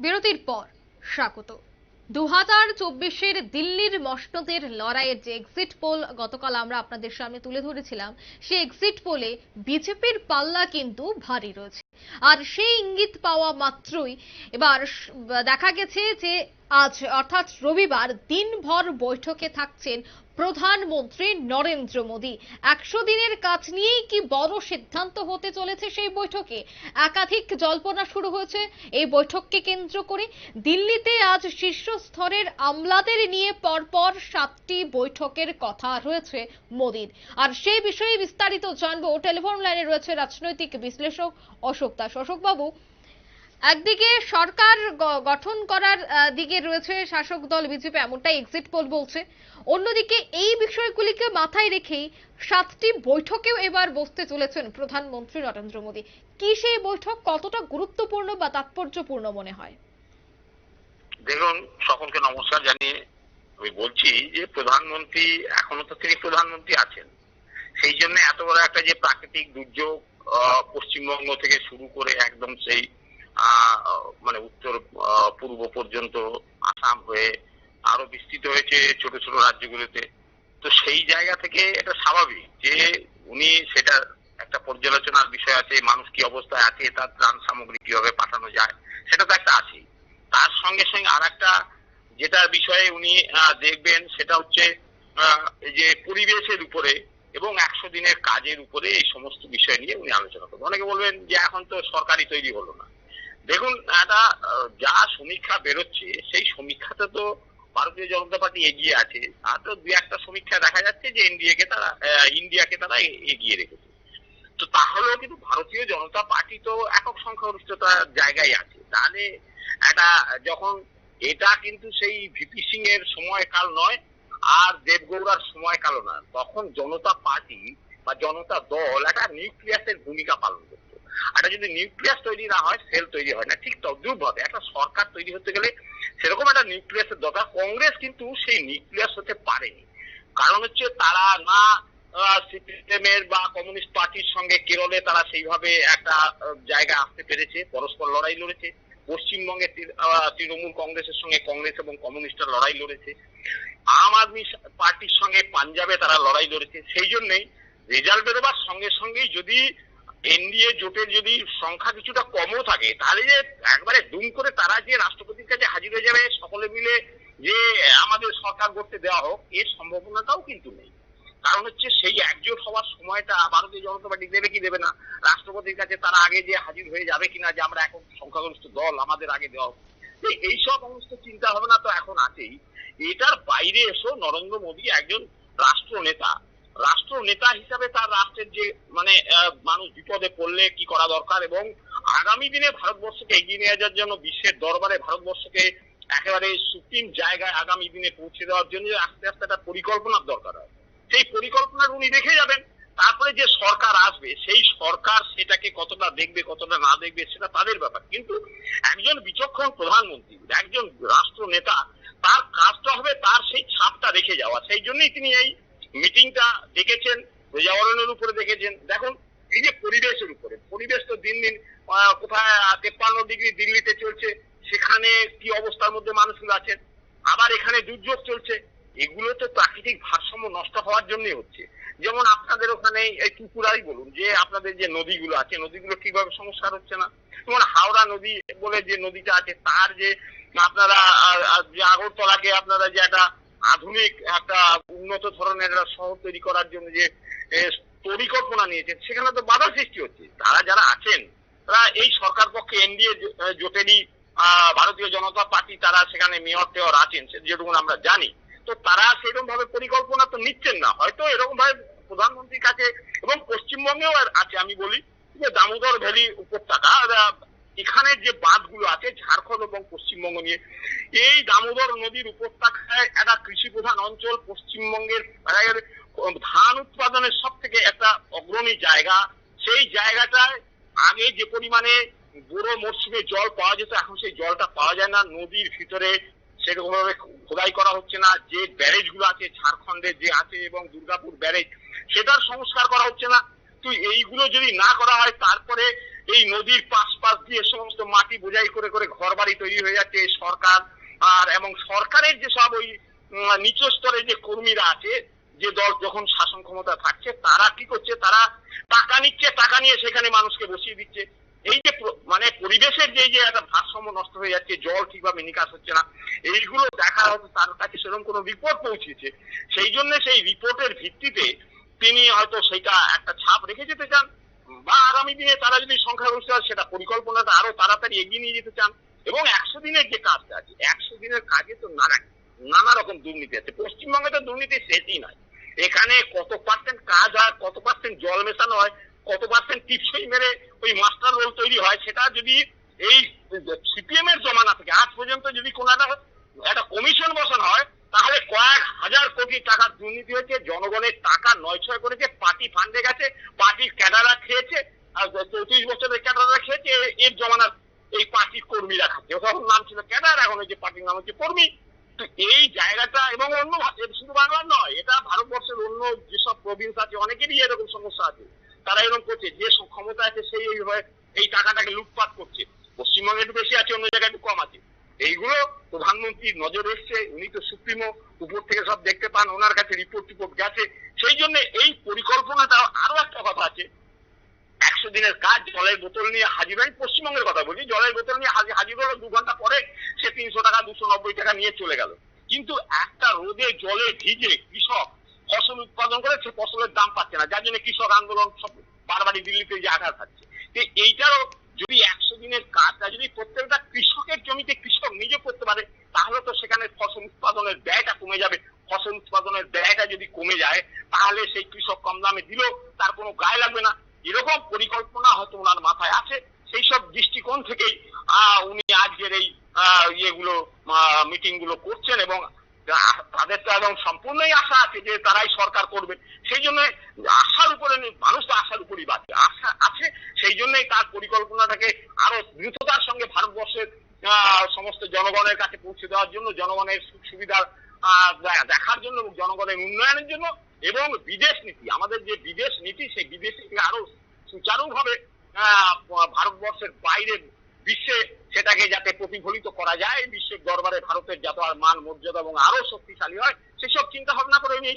বিরতির পর স্বাগত। দু হাজার চব্বিশের দিল্লির মসনদের লড়াইয়ের যে এক্সিট পোল গতকাল আমরা আপনাদের সামনে তুলে ধরেছিলাম, সে এক্সিট পোলে বিজেপির পাল্লা কিন্তু ভারী রয়েছে। আর সেই ইঙ্গিত পাওয়া মাত্রই এবার দেখা গেছে যে আজ, অর্থাৎ রবিবার, দিনভর বৈঠকে থাকছেন প্রধানমন্ত্রী নরেন্দ্র মোদী। একশো দিনের কাজ নিয়েই কি বড় সিদ্ধান্ত হতে চলেছে সেই বৈঠকে? একাধিক জল্পনা শুরু হয়েছে। এই বৈঠককে কেন্দ্র করে দিল্লিতে আজ শীর্ষ স্তরের আমলাদের নিয়ে পরপর সাতটি বৈঠকের কথা রয়েছে মোদীর। আর সেই বিষয়ে বিস্তারিত জানব। টেলিফোন লাইনে রয়েছে রাজনৈতিক বিশ্লেষক অশোক দাস। অশোক বাবু একদিকে সরকার গঠন করার দিকে রয়েছে শাসক দল বিজেপি, এমনটাই এক্সিট পোল বলছে। অন্যদিকে এই বিষয়গুলিকে মাথায় রেখেই সাতটি বৈঠকেও এবার বসতে চলেছেন প্রধানমন্ত্রী নরেন্দ্র মোদী। কি সেই বৈঠক, কতটা গুরুত্বপূর্ণ বা তাৎপর্যপূর্ণ মনে হয়? দেখুন, সকলকে নমস্কার জানিয়ে আমি বলছি যে প্রধানমন্ত্রী, এখনও তো তিনি প্রধানমন্ত্রী আছেন। সেই জন্য এত বড় একটা যে প্রাকৃতিক দুর্যোগ পশ্চিমবঙ্গ থেকে শুরু করে একদম সেই মানে উত্তর পূর্ব পর্যন্ত আসাম হয়ে আরও বিস্তৃত হয়েছে ছোট ছোট রাজ্যগুলোতে। তো সেই জায়গা থেকে এটা স্বাভাবিক যে উনি সেটা একটা পর্যালোচনার বিষয় আছে, মানুষ কি অবস্থায় আছে, তার ত্রাণ সামগ্রী কীভাবে পাঠানো যায়, সেটা তো একটা আছেই। তার সঙ্গে সঙ্গে আর একটা যেটা বিষয়ে উনি দেখবেন সেটা হচ্ছে যে পরিবেশের উপরে এবং একশো দিনের কাজের উপরে এই সমস্ত বিষয় নিয়ে উনি আলোচনা করবেন। অনেকে বলবেন যে এখন তো সরকারি তৈরি হলো না। দেখুন একটা যা সমীক্ষা বেরোচ্ছে, সেই সমীক্ষাতে তো ভারতীয় জনতা পার্টি এগিয়ে আছে। আর তো দু একটা সমীক্ষা দেখা যাচ্ছে যে এনডিএ কে তারা ইন্ডিয়াকে তারা এগিয়ে রেখেছে। তো তাহলেও কিন্তু ভারতীয় জনতা পার্টি তো একক সংখ্যাগরিষ্ঠতার জায়গায় আছে। তাহলে একটা, যখন এটা কিন্তু সেই ভিপি সিং এর সময়কাল নয়, আর দেবগৌড়ার সময়কালও না তখন জনতা পার্টি বা জনতা দল একটা নিউক্লিয়াসের ভূমিকা পালন করতো একটা যদি নিউক্লিয়াস তৈরি না হয় সেল তৈরি হয় না। ঠিক তদ্রুপ ভাবে একটা সরকার তৈরি হতে গেলে সেরকম একটা নিউক্লিয়াসের দরকার। কংগ্রেস কিন্তু সেই নিউক্লিয়াস হতে পারেনি। কারণ হচ্ছে তারা না সিপিএমের বা কমিউনিস্ট পার্টির সঙ্গে কেরলে তারা সেইভাবে একটা জায়গায় আসতে পেরেছে। পরস্পর লড়াই লড়েছে। পশ্চিমবঙ্গে তৃণমূল কংগ্রেসের সঙ্গে কংগ্রেস এবং কমিউনিস্টরা লড়াই লড়েছে। আম আদমি পার্টির সঙ্গে পাঞ্জাবে তারা লড়াই লড়েছে। সেই জন্যই রেজাল্ট বেরোবার সঙ্গে সঙ্গেই যদি এনডিএ জোটের যদি সংখ্যা কিছুটা কমও থাকে, তাহলে যে একবারে দুম করে তারা যে রাষ্ট্রপতির কাছে হাজির হয়ে যাবে, সকলে মিলে যে আমাদের সরকার করতে দেওয়া হোক, এর সম্ভাবনাটাও কিন্তু নেই। কারণ হচ্ছে সেই একজোট হওয়ার সময়টা ভারতীয় জনতা পার্টি দেবে কি দেবে না, রাষ্ট্রপতির কাছে তারা আগে যে হাজির হয়ে যাবে কিনা যে আমরা এখন সংখ্যাগরিষ্ঠ দল, আমাদের আগে দেওয়া হোক। এইসব সমস্ত চিন্তা ভাবনা তো এখন আছেই। এটার বাইরে এসেও নরেন্দ্র মোদী একজন রাষ্ট্র নেতা রাষ্ট্র নেতা হিসাবে তার রাষ্ট্রের যে মানে মানুষ বিপদে পড়লে কি করা দরকার এবং আগামী দিনে ভারতবর্ষকে এগিয়ে নিয়ে যাওয়ার জন্য বিশ্বের দরবারে ভারতবর্ষকে একেবারে সুপ্রিম জায়গায় আগামী দিনে পৌঁছে দেওয়ার জন্য আস্তে আস্তে একটা পরিকল্পনার দরকার হয়। সেই পরিকল্পনার উনি দেখে যাবেন, তারপরে যে সরকার আসবে, সেই সরকার সেটাকে কতটা দেখবে, কতটা না দেখবে সেটা তাদের ব্যাপার। কিন্তু একজন বিচক্ষণ প্রধানমন্ত্রী, একজন রাষ্ট্র নেতা তার কাজটা হবে তার সেই ছাপটা রেখে যাওয়া। সেই জন্যই তিনি এই মিটিংটা দেখেছেন পর্যাবরণের উপরে দেখেছেন দেখুন, এই যে পরিবেশের উপরে, পরিবেশ তো দিন দিন কোথায় তেপ্পান্ন ডিগ্রি দিল্লিতে চলছে, সেখানে কি অবস্থার মধ্যে মানুষগুলো আছেন? আবার এখানে দুর্যোগ চলছে। এগুলো তো প্রাকৃতিক ভারসাম্য নষ্ট হওয়ার জন্যই হচ্ছে। যেমন আপনাদের ওখানে এই ত্রিপুরাই বলুন, যে আপনাদের যে নদীগুলো আছে, নদীগুলো ঠিকভাবে সংস্কার হচ্ছে না? যেমন হাওড়া নদী বলে যে নদীটা আছে, তার যে আপনারা যে আগরতলাকে আপনারা যে একটা আধুনিক একটা উন্নত ধরনের শহর তৈরি করার জন্য যে পরিকল্পনা নিয়েছেন সেখানে তো বাধা সৃষ্টি হচ্ছে। তারা যারা আছেন, তারা এই সরকার পক্ষে এনডিএ জোটেরই ভারতীয় জনতা পার্টি, তারা সেখানে মেয়র টেয়র আছেন যেটুকু আমরা জানি। তো তারা সেরকম ভাবে পরিকল্পনা তো নিচ্ছেন না। হয়তো এরকম ভাবে প্রধানমন্ত্রীর কাছে এবং পশ্চিমবঙ্গেও আছে, আমি বলি যে দামোদর ভ্যালি উপত্যকা এখানে যে বাঁধগুলো আছে, ঝাড়খণ্ড এবং পশ্চিমবঙ্গ নিয়ে, এই দামোদর নদীর উপত্যকায় একটা কৃষি প্রধান অঞ্চল, পশ্চিমবঙ্গের ধান উৎপাদনের সব থেকে একটা অগ্রণী জায়গা। সেই জায়গাটায় আগে যে পরিমাণে বুড়ো মরশুমে জল পাওয়া যেত, এখন সেই জলটা পাওয়া যায় না। নদীর ভিতরে সেরকম ভাবে খোদাই করা হচ্ছে না। যে ব্যারেজগুলো আছে ঝাড়খণ্ডের যে আছে এবং দুর্গাপুর ব্যারেজ, সেটার সংস্কার করা হচ্ছে না। তো এইগুলো যদি না করা হয়, তারপরে এই নদীর পাশ পাশ দিয়ে সমস্ত মাটি বোঝাই করে করে ঘর বাড়ি তৈরি হয়ে যাচ্ছে সরকার। আর এবং সরকারের যে সব ওই নিচু স্তরে যে কর্মীরা আছে, যে দল যখন শাসন ক্ষমতা থাকছে, তারা কি করছে? তারা টাকা নিচ্ছে, টাকা নিয়ে সেখানে মানুষকে বসিয়ে দিচ্ছে। এই যে মানে পরিবেশের যে যে একটা ভারসাম্য নষ্ট হয়ে যাচ্ছে, জল ঠিকভাবে নিকাশ হচ্ছে না, এইগুলো দেখা হয়তো তার কাছে সেরকম কোনো রিপোর্ট পৌঁছেছে। সেই জন্য সেই রিপোর্টের ভিত্তিতে তিনি হয়তো সেটা একটা ছাপ রেখে যেতে চান। বা আগামী দিনে তারা যদি সংখ্যাগরিষ্ঠ হয়, সেটা পরিকল্পনাটা আরও তাড়াতাড়ি এগিয়ে নিয়ে যেতে চান। এবং একশো দিনের যে কাজটা আছে, একশো দিনের কাজে তো নানা নানা রকম দুর্নীতি আছে। পশ্চিমবঙ্গে তো দুর্নীতি শেষই নয়। এখানে কত পার্সেন্ট কাজ হয়, কত পার্সেন্ট জল মেশানো হয়, কত পার্সেন্ট টিপসই মেরে ওই মাস্টার রোল তৈরি হয়, সেটা যদি এই সিপিএম এর জমানা থেকে, আজ পর্যন্ত যদি কোনো একটা একটা কমিশন বসানো হয় তাহলে কয়েক হাজার কোটি টাকার দুর্নীতি হয়েছে জনগণের টাকা নয় ছয় করেছে, পার্টি ফান্ডে গেছে, পার্টির ক্যাডাররা খেয়েছে, আর চৌত্রিশ বছরের ক্যাডাররা খেয়েছে এর জমানার এই পার্টির কর্মীরা খাচ্ছে। তখন নাম ছিল ক্যাডার, এখন ওই যে পার্টির নাম হচ্ছে কর্মী। এই জায়গাটা এবং অন্য শুধু বাংলার নয়, এটা ভারতবর্ষের অন্য যেসব প্রভিন্স আছে, অনেকেরই এরকম সমস্যা আছে। তারা এরকম করছে, যে ক্ষমতা আছে, সেই এইভাবে এই টাকাটাকে লুটপাট করছে। পশ্চিমবঙ্গে একটু বেশি আছে, অন্য জায়গায় একটু কম আছে। এইগুলো প্রধানমন্ত্রীর নজর এসছে, উনি তো সুপ্রিমো উপর থেকে সব দেখতে পান, ওনার কাছে রিপোর্ট টিপোর্ট গেছে। সেই জন্য এই পরিকল্পনাটা আরও একটা কথা আছে। একশো দিনের কাজ, জলের বোতল নিয়ে হাজির হয় পশ্চিমবঙ্গের কথা বলছি। জলের বোতল নিয়ে হাজির হলো দু ঘণ্টা পরে সে তিনশো টাকা, দুশো নব্বই টাকা নিয়ে চলে গেল। কিন্তু একটা রোদে জলে ভিজে কৃষক ফসল উৎপাদন করে, সে ফসলের দাম পাচ্ছে না। যার জন্য কৃষক আন্দোলন সব বারবারই দিল্লিতে যে আঘাত খাচ্ছে তো এইটারও যদি একশো দিনের কাজটা যদি প্রত্যেকটা কৃষকের জমিতে কৃষক নিজে করতে পারে তাহলে তো সেখানে ফসল উৎপাদনের ব্যয়টা কমে যাবে। ফসল উৎপাদনের ব্যয়টা যদি কমে যায়, তাহলে সেই কৃষক কম দামে দিলেও তার কোনো গায়ে লাগবে না। এরকম পরিকল্পনা হয়তো ওনার মাথায় আছে। সেই সব দৃষ্টিকোণ থেকেই উনি আজকের এই ইয়েগুলো মিটিংগুলো করছেন এবং তাদের তো একদম সম্পূর্ণই আশা আছে যে তারাই সরকার করবে। সেই জন্য আশার উপরে মানুষ তো আশার উপরই বাঁচে। আশা আছে, সেই জন্যই তার পরিকল্পনাটাকে আরও দ্রুততার সঙ্গে ভারতবর্ষের সমস্ত জনগণের কাছে পৌঁছে দেওয়ার জন্য, জনগণের সুখ সুবিধা দেখার জন্য এবং জনগণের উন্নয়নের জন্য এবং বিদেশ নীতি, আমাদের যে বিদেশ নীতি, সেই বিদেশ নীতি আরও সুচারুভাবে ভারতবর্ষের বাইরে বিশ্বে সেটাকে যাতে প্রতিফলিত করা যায়, বিশ্বের দরবারে ভারতের যাতে আর মান, মর্যাদা এবং আরও শক্তিশালী হয়, সেসব চিন্তা ভাবনা করে উনি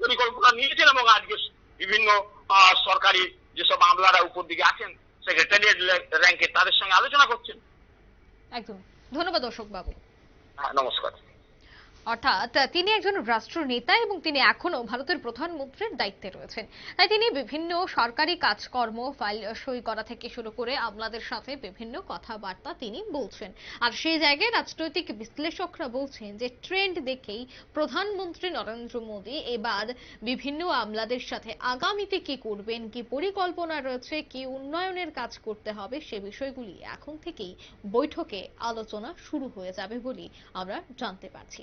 পরিকল্পনা নিয়েছেন এবং আজকে বিভিন্ন সরকারি যেসব আমলারা উপর দিকে আছেন সেক্রেটারিয়েট র্যাঙ্কে তাদের সঙ্গে আলোচনা করছেন। একদম। ধন্যবাদ অশোক বাবু নমস্কার। অর্থাৎ তিনি একজন রাষ্ট্রনেতা এবং তিনি এখনও ভারতের প্রধানমন্ত্রীর দায়িত্বে রয়েছেন। তাই তিনি বিভিন্ন সরকারি কাজকর্ম, ফাইল সই করা থেকে শুরু করে আমলাদের সাথে বিভিন্ন কথাবার্তা তিনি বলছেন। আর সেই জায়গায় রাজনৈতিক বিশ্লেষকরা বলছেন যে, ট্রেন্ড দেখেই প্রধানমন্ত্রী নরেন্দ্র মোদী এবার বিভিন্ন আমলাদের সাথে আগামীতে কি করবেন, কি পরিকল্পনা রয়েছে, কি উন্নয়নের কাজ করতে হবে, সে বিষয়গুলি এখন থেকেই বৈঠকে আলোচনা শুরু হয়ে যাবে বলে আমরা জানতে পারছি।